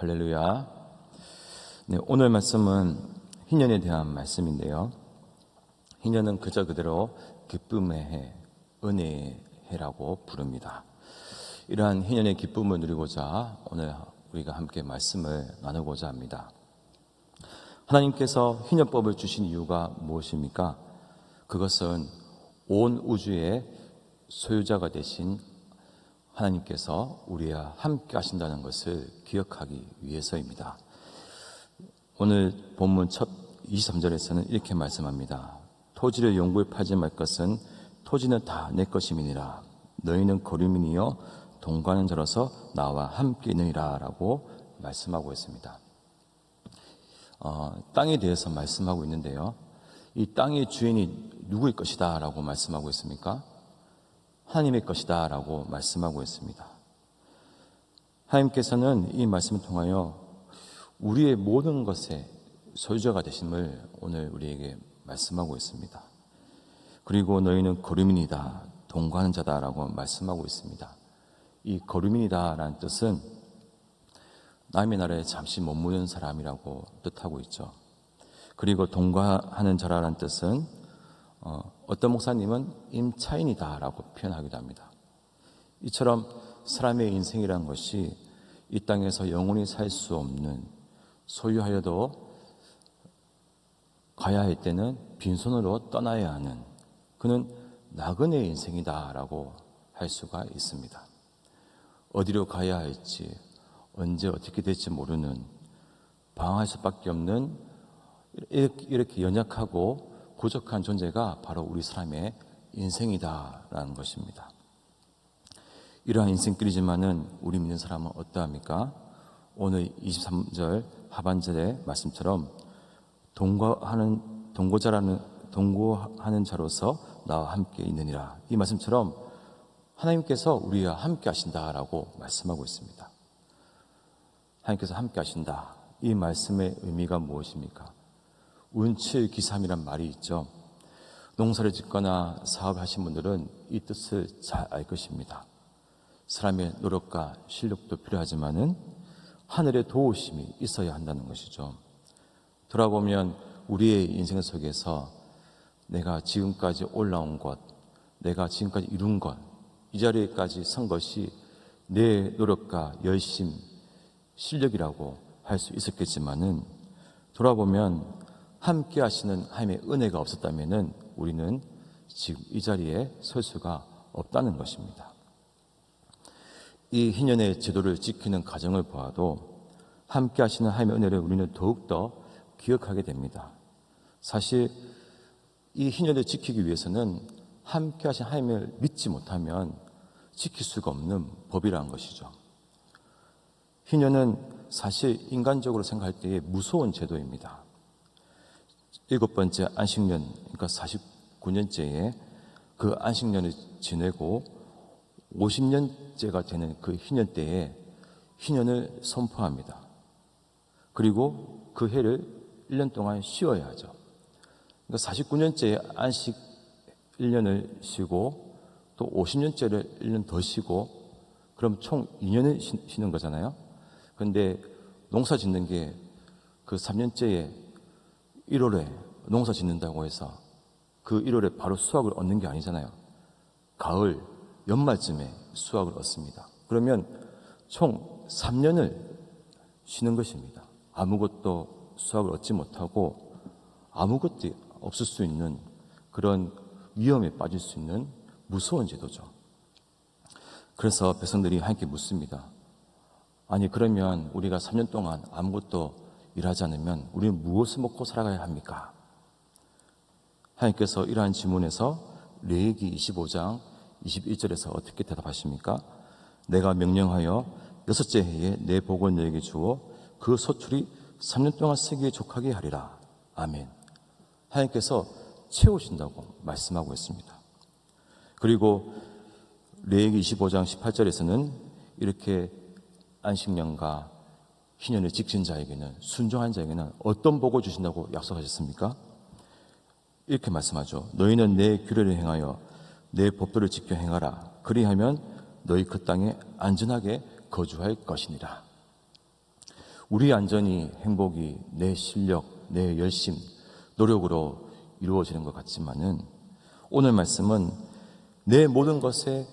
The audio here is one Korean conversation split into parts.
할렐루야. 네, 오늘 말씀은 희년에 대한 말씀인데요. 희년은 그저 그대로 기쁨의 해, 은혜의 해라고 부릅니다. 이러한 희년의 기쁨을 누리고자 오늘 우리가 함께 말씀을 나누고자 합니다. 하나님께서 희년법을 주신 이유가 무엇입니까? 그것은 온 우주의 소유자가 되신 하나님께서 우리와 함께 하신다는 것을 기억하기 위해서입니다. 오늘 본문 첫 23절에서는 이렇게 말씀합니다. 토지를 용구에 팔지 말 것은 토지는 다 내 것임이니라. 너희는 거류민이여 동거하는 자로서 나와 함께 있느니라 라고 말씀하고 있습니다. 어, 땅에 대해서 말씀하고 있는데요. 이 땅의 주인이 누구의 것이다 라고 말씀하고 있습니까? 하나님의 것이다 라고 말씀하고 있습니다. 하나님께서는 이 말씀을 통하여 우리의 모든 것의 소유자가 되심을 오늘 우리에게 말씀하고 있습니다. 그리고 너희는 거류민이다, 동거하는 자다라고 말씀하고 있습니다. 이 거류민이다라는 뜻은 남의 나라에 잠시 머무는 사람이라고 뜻하고 있죠. 그리고 동거하는 자라는 뜻은 어, 어떤 목사님은 임차인이다라고 표현하기도 합니다. 이처럼 사람의 인생이란 것이 이 땅에서 영원히 살 수 없는 소유하여도 가야 할 때는 빈손으로 떠나야 하는 그는 나그네 인생이다라고 할 수가 있습니다. 어디로 가야 할지 언제 어떻게 될지 모르는 방황할 수밖에 없는 이렇게 연약하고 부족한 존재가 바로 우리 사람의 인생이다라는 것입니다. 이러한 인생길이지만은 우리 믿는 사람은 어떠합니까? 오늘 23절 하반절의 말씀처럼 동거하는 동거자라는 동거하는 자로서 나와 함께 있느니라. 이 말씀처럼 하나님께서 우리와 함께 하신다라고 말씀하고 있습니다. 하나님께서 함께 하신다. 이 말씀의 의미가 무엇입니까? 운칠 기삼이란 말이 있죠. 농사를 짓거나 사업을 하신 분들은 이 뜻을 잘 알 것입니다. 사람의 노력과 실력도 필요하지만은 하늘의 도우심이 있어야 한다는 것이죠. 돌아보면 우리의 인생 속에서 내가 지금까지 올라온 것, 내가 지금까지 이룬 것, 이 자리에까지 선 것이 내 노력과 열심, 실력이라고 할 수 있었겠지만은 돌아보면 함께 하시는 하나님의 은혜가 없었다면은 우리는 지금 이 자리에 설 수가 없다는 것입니다. 이 희년의 제도를 지키는 가정을 보아도 함께 하시는 하나님의 은혜를 우리는 더욱더 기억하게 됩니다. 사실 이 희년을 지키기 위해서는 함께 하신 하나님을 믿지 못하면 지킬 수가 없는 법이라는 것이죠. 희년은 사실 인간적으로 생각할 때에 무서운 제도입니다. 일곱 번째 안식년, 그러니까 49년째에 그 안식년을 지내고 50년째가 되는 그 희년 때에 희년을 선포합니다. 그리고 그 해를 1년 동안 쉬어야 하죠. 그러니까 49년째 안식 1년을 쉬고 또 50년째를 1년 더 쉬고 그럼 총 2년을 쉬는 거잖아요. 근데 농사 짓는 게 그 3년째에 1월에 농사 짓는다고 해서 그 1월에 바로 수확을 얻는 게 아니잖아요. 가을, 연말쯤에 수확을 얻습니다. 그러면 총 3년을 쉬는 것입니다. 아무것도 수확을 얻지 못하고 아무것도 없을 수 있는 그런 위험에 빠질 수 있는 무서운 제도죠. 그래서 백성들이 함께 묻습니다. 아니, 그러면 우리가 3년 동안 아무것도 일하지 않으면 우리는 무엇을 먹고 살아가야 합니까? 하나님께서 이러한 질문에서 레이기 25장 21절에서 어떻게 대답하십니까? 내가 명령하여 여섯째 해에 내 복을 너에게 주어 그 소출이 3년 동안 세계에 족하게 하리라. 아멘. 하나님께서 채우신다고 말씀하고 있습니다. 그리고 레이기 25장 18절에서는 이렇게 안식년과 희년을 지킨 자에게는 순종한 자에게는 어떤 복을 주신다고 약속하셨습니까? 이렇게 말씀하죠. 너희는 내 규례를 행하여 내 법도를 지켜 행하라. 그리하면 너희 그 땅에 안전하게 거주할 것이니라. 우리 안전이 행복이 내 실력, 내 열심, 노력으로 이루어지는 것 같지만은 오늘 말씀은 내 모든 것에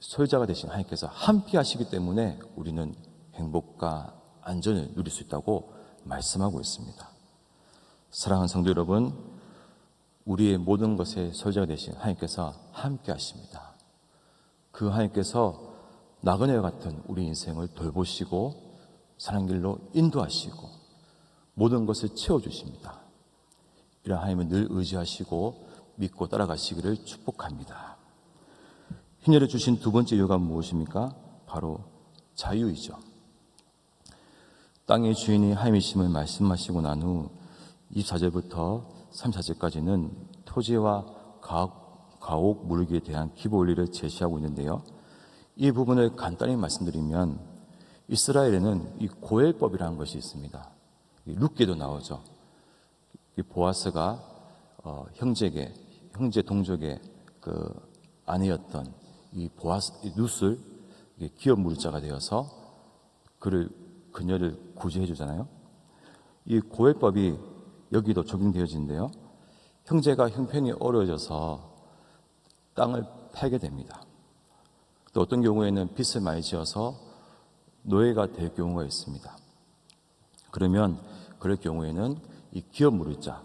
소유자가 되신 하나님께서 함께 하시기 때문에 우리는 행복과 안전을 누릴 수 있다고 말씀하고 있습니다. 사랑하는 성도 여러분, 우리의 모든 것에 소유자가 되신 하나님께서 함께 하십니다. 그 하나님께서 나그네와 같은 우리 인생을 돌보시고 사랑 길로 인도하시고 모든 것을 채워주십니다. 이런 하나님을 늘 의지하시고 믿고 따라가시기를 축복합니다. 희녀를 주신 두 번째 이유가 무엇입니까? 바로 자유이죠. 땅의 주인이 하나님이심을 말씀하시고 난 후 24절부터 34절까지는 토지와 가옥, 가옥 물기에 대한 기본 원리를 제시하고 있는데요. 이 부분을 간단히 말씀드리면 이스라엘에는 이 고엘법이라는 것이 있습니다. 룻게도 나오죠. 보아스가 어, 형제계, 형제 동족의 그 아내였던 이 보아스, 이 룻을 기업 물자가 되어서 그를 그녀를 구제해 주잖아요. 이 고엘법이 여기도 적용되어지는데요. 형제가 형편이 어려워져서 땅을 팔게 됩니다. 또 어떤 경우에는 빚을 많이 지어서 노예가 될 경우가 있습니다. 그러면 그럴 경우에는 이 기업 물자,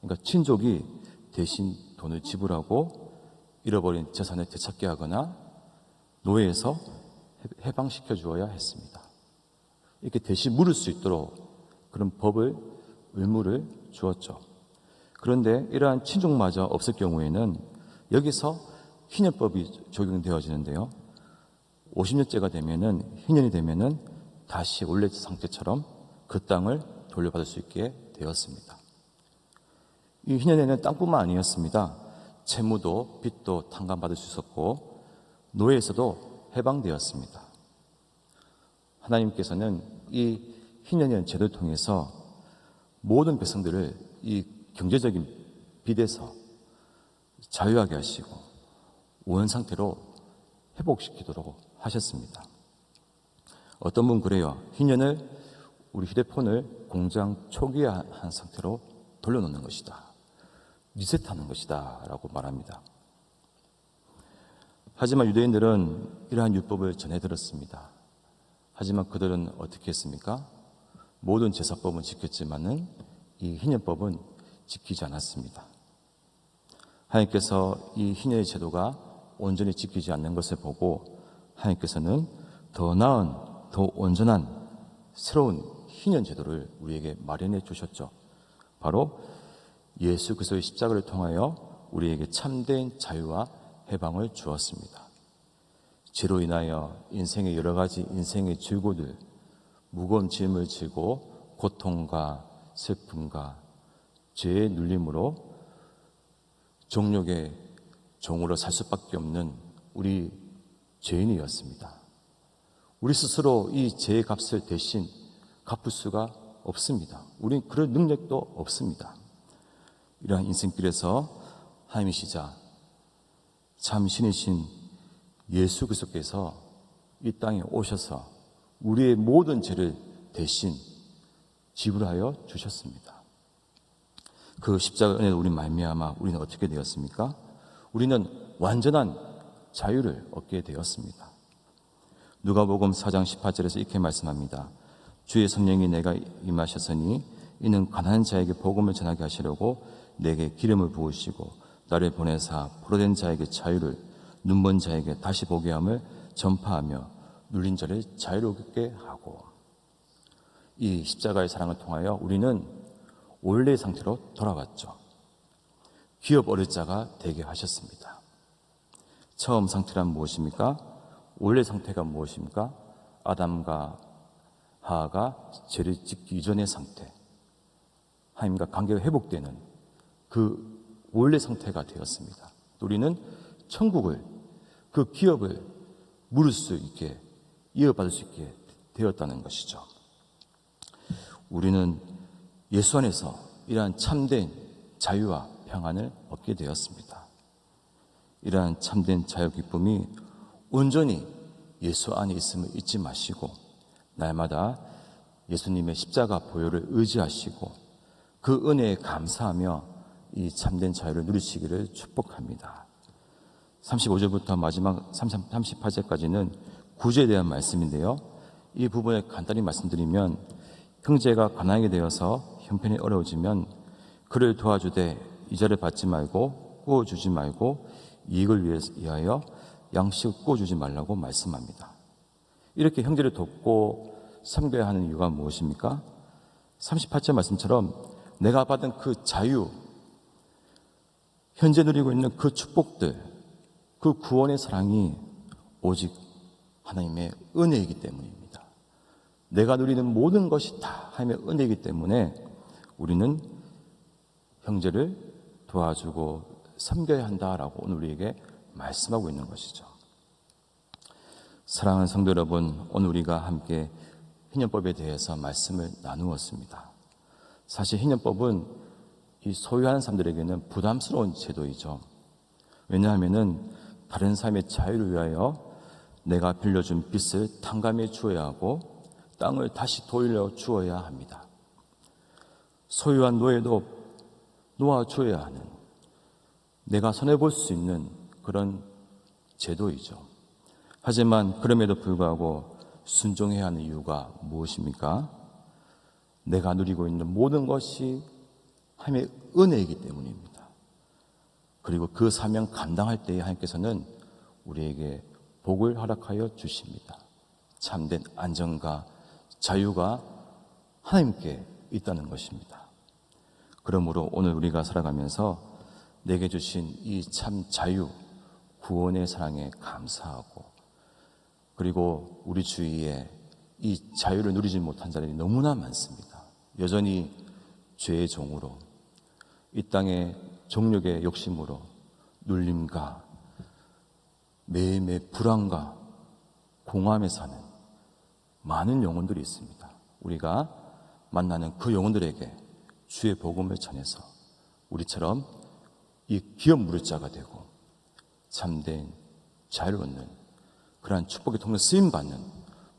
그러니까 친족이 대신 돈을 지불하고 잃어버린 재산을 되찾게 하거나 노예에서 해방시켜 주어야 했습니다. 이렇게 대신 물을 수 있도록 그런 법을 의무를 주었죠. 그런데 이러한 친족마저 없을 경우에는 여기서 희년법이 적용되어지는데요. 50년째가 되면은 희년이 되면은 다시 원래 상태처럼 그 땅을 돌려받을 수 있게 되었습니다. 이 희년에는 땅뿐만 아니었습니다. 채무도 빚도 탕감받을 수 있었고 노예에서도 해방되었습니다. 하나님께서는 이 희년년 제도를 통해서 모든 백성들을 이 경제적인 빚에서 자유하게 하시고 원 상태로 회복시키도록 하셨습니다. 어떤 분 그래요. 희년을 우리 휴대폰을 공장 초기화한 상태로 돌려놓는 것이다. 리셋하는 것이다. 라고 말합니다. 하지만 유대인들은 이러한 율법을 전해 들었습니다. 하지만 그들은 어떻게 했습니까? 모든 제사법은 지켰지만은 이 희년법은 지키지 않았습니다. 하나님께서 이 희년의 제도가 온전히 지키지 않는 것을 보고 하나님께서는 더 나은, 더 온전한 새로운 희년 제도를 우리에게 마련해 주셨죠. 바로 예수 그리스도의 십자가를 통하여 우리에게 참된 자유와 해방을 주었습니다. 죄로 인하여 인생의 여러 가지 인생의 질고들, 무거운 짐을 지고 고통과 슬픔과 죄의 눌림으로 종력의 종으로 살 수밖에 없는 우리 죄인이었습니다. 우리 스스로 이 죄의 값을 대신 갚을 수가 없습니다. 우리는 그런 능력도 없습니다. 이러한 인생길에서 하나님이시자 참 신이신 예수 그리스도께서 이 땅에 오셔서 우리의 모든 죄를 대신 지불하여 주셨습니다. 그 십자가 은혜로 우리 말미암아 우리는 어떻게 되었습니까? 우리는 완전한 자유를 얻게 되었습니다. 누가복음 4장 18절에서 이렇게 말씀합니다. 주의 성령이 내가 임하셨으니 이는 가난한 자에게 복음을 전하게 하시려고 내게 기름을 부으시고 나를 보내사 포로된 자에게 자유를 눈먼 자에게 다시 보게 함을 전파하며 눌린 자를 자유롭게 하고 이 십자가의 사랑을 통하여 우리는 원래 상태로 돌아왔죠. 기업 어릴 자가 되게 하셨습니다. 처음 상태란 무엇입니까? 원래 상태가 무엇입니까? 아담과 하하가 죄를 짓기 이전의 상태. 하나님과 관계가 회복되는 그 원래 상태가 되었습니다. 우리는 천국을 그 기업을 물을 수 있게 이어받을 수 있게 되었다는 것이죠. 우리는 예수 안에서 이러한 참된 자유와 평안을 얻게 되었습니다. 이러한 참된 자유 기쁨이 온전히 예수 안에 있음을 잊지 마시고 날마다 예수님의 십자가 보혈을 의지하시고 그 은혜에 감사하며 이 참된 자유를 누리시기를 축복합니다. 35절부터 마지막 38절까지는 구제에 대한 말씀인데요. 이 부분에 간단히 말씀드리면 형제가 가난하게 되어서 형편이 어려워지면 그를 도와주되 이자를 받지 말고 구워주지 말고 이익을 위하여 양식을 구워주지 말라고 말씀합니다. 이렇게 형제를 돕고 섬겨야 하는 이유가 무엇입니까? 38절 말씀처럼 내가 받은 그 자유, 현재 누리고 있는 그 축복들, 그 구원의 사랑이 오직 하나님의 은혜이기 때문입니다. 내가 누리는 모든 것이 다 하나님의 은혜이기 때문에 우리는 형제를 도와주고 섬겨야 한다라고 오늘 우리에게 말씀하고 있는 것이죠. 사랑하는 성도 여러분, 오늘 우리가 함께 희년법에 대해서 말씀을 나누었습니다. 사실 희년법은 이 소유하는 사람들에게는 부담스러운 제도이죠. 왜냐하면은 다른 삶의 자유를 위하여 내가 빌려준 빚을 탕감해 주어야 하고 땅을 다시 돌려 주어야 합니다. 소유한 노예도 놓아 주어야 하는 내가 손해 볼 수 있는 그런 제도이죠. 하지만 그럼에도 불구하고 순종해야 하는 이유가 무엇입니까? 내가 누리고 있는 모든 것이 하나님의 은혜이기 때문입니다. 그리고 그 사명 감당할 때에 하나님께서는 우리에게 복을 허락하여 주십니다. 참된 안정과 자유가 하나님께 있다는 것입니다. 그러므로 오늘 우리가 살아가면서 내게 주신 이 참 자유, 구원의 사랑에 감사하고 그리고 우리 주위에 이 자유를 누리지 못한 자들이 너무나 많습니다. 여전히 죄의 종으로 이 땅의 정욕의 욕심으로 눌림과 매일매일 불안과 공함에 사는 많은 영혼들이 있습니다. 우리가 만나는 그 영혼들에게 주의 복음을 전해서 우리처럼 이 기업 무릇자가 되고 참된 자유를 얻는 그러한 축복의 통로 쓰임 받는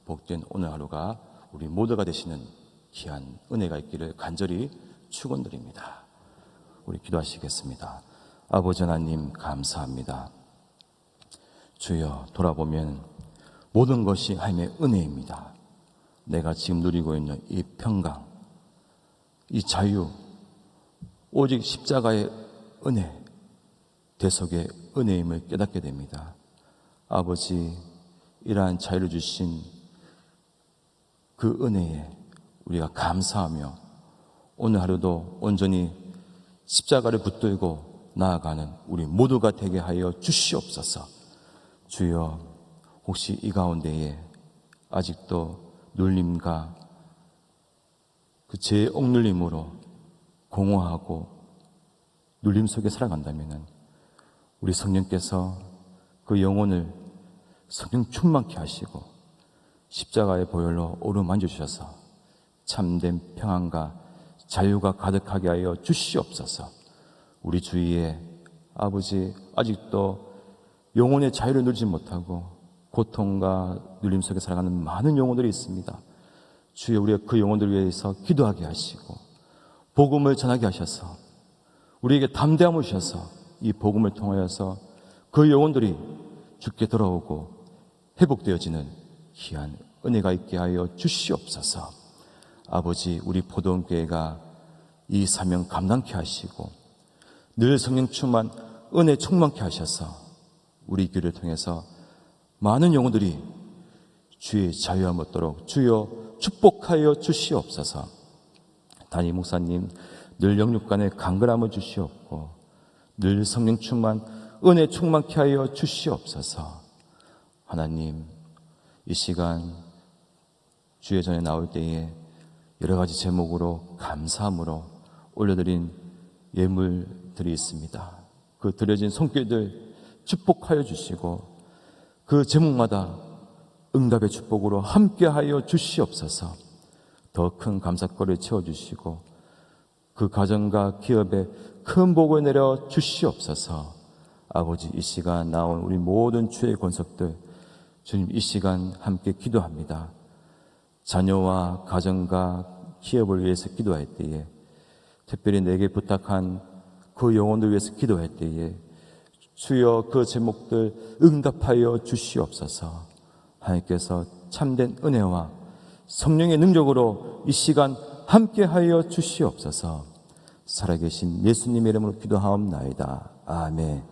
복된 오늘 하루가 우리 모두가 되시는 귀한 은혜가 있기를 간절히 축원드립니다. 우리 기도하시겠습니다. 아버지 하나님 감사합니다. 주여 돌아보면 모든 것이 하나님의 은혜입니다. 내가 지금 누리고 있는 이 평강, 이 자유, 오직 십자가의 은혜, 대속의 은혜임을 깨닫게 됩니다. 아버지, 이러한 자유를 주신 그 은혜에 우리가 감사하며 오늘 하루도 온전히 십자가를 붙들고 나아가는 우리 모두가 되게 하여 주시옵소서. 주여, 혹시 이 가운데에 아직도 눌림과 그 죄의 억눌림으로 공허하고 눌림 속에 살아간다면 우리 성령께서 그 영혼을 성령 충만케 하시고 십자가의 보혈로 오르만져 주셔서 참된 평안과 자유가 가득하게 하여 주시옵소서. 우리 주위에 아버지 아직도 영혼의 자유를 누리지 못하고 고통과 눌림 속에 살아가는 많은 영혼들이 있습니다. 주여 우리가 그 영혼들을 위해서 기도하게 하시고 복음을 전하게 하셔서 우리에게 담대함을 주셔서 이 복음을 통하여서 그 영혼들이 죽게 돌아오고 회복되어지는 귀한 은혜가 있게 하여 주시옵소서. 아버지 우리 포도원교회가 이 사명 감당케 하시고 늘 성령 충만 은혜 충만케 하셔서 우리 교회를 통해서 많은 영혼들이 주의 자유함 얻도록 주여 축복하여 주시옵소서. 담임 목사님 늘 영육간에 강건함을 주시옵고 늘 성령 충만 은혜 충만케 하여 주시옵소서. 하나님 이 시간 주의 전에 나올 때에 여러 가지 제목으로 감사함으로 올려드린 예물들이 있습니다. 그 드려진 손길들 축복하여 주시고 그 제목마다 응답의 축복으로 함께하여 주시옵소서. 더 큰 감사거리를 채워주시고 그 가정과 기업에 큰 복을 내려 주시옵소서. 아버지 이 시간 나온 우리 모든 주의 권속들 주님 이 시간 함께 기도합니다. 자녀와 가정과 기업을 위해서 기도할 때에 특별히 내게 부탁한 그 영혼들 위해서 기도할 때에 주여 그 제목들 응답하여 주시옵소서 하나님께서 참된 은혜와 성령의 능력으로 이 시간 함께하여 주시옵소서 살아계신 예수님의 이름으로 기도하옵나이다. 아멘.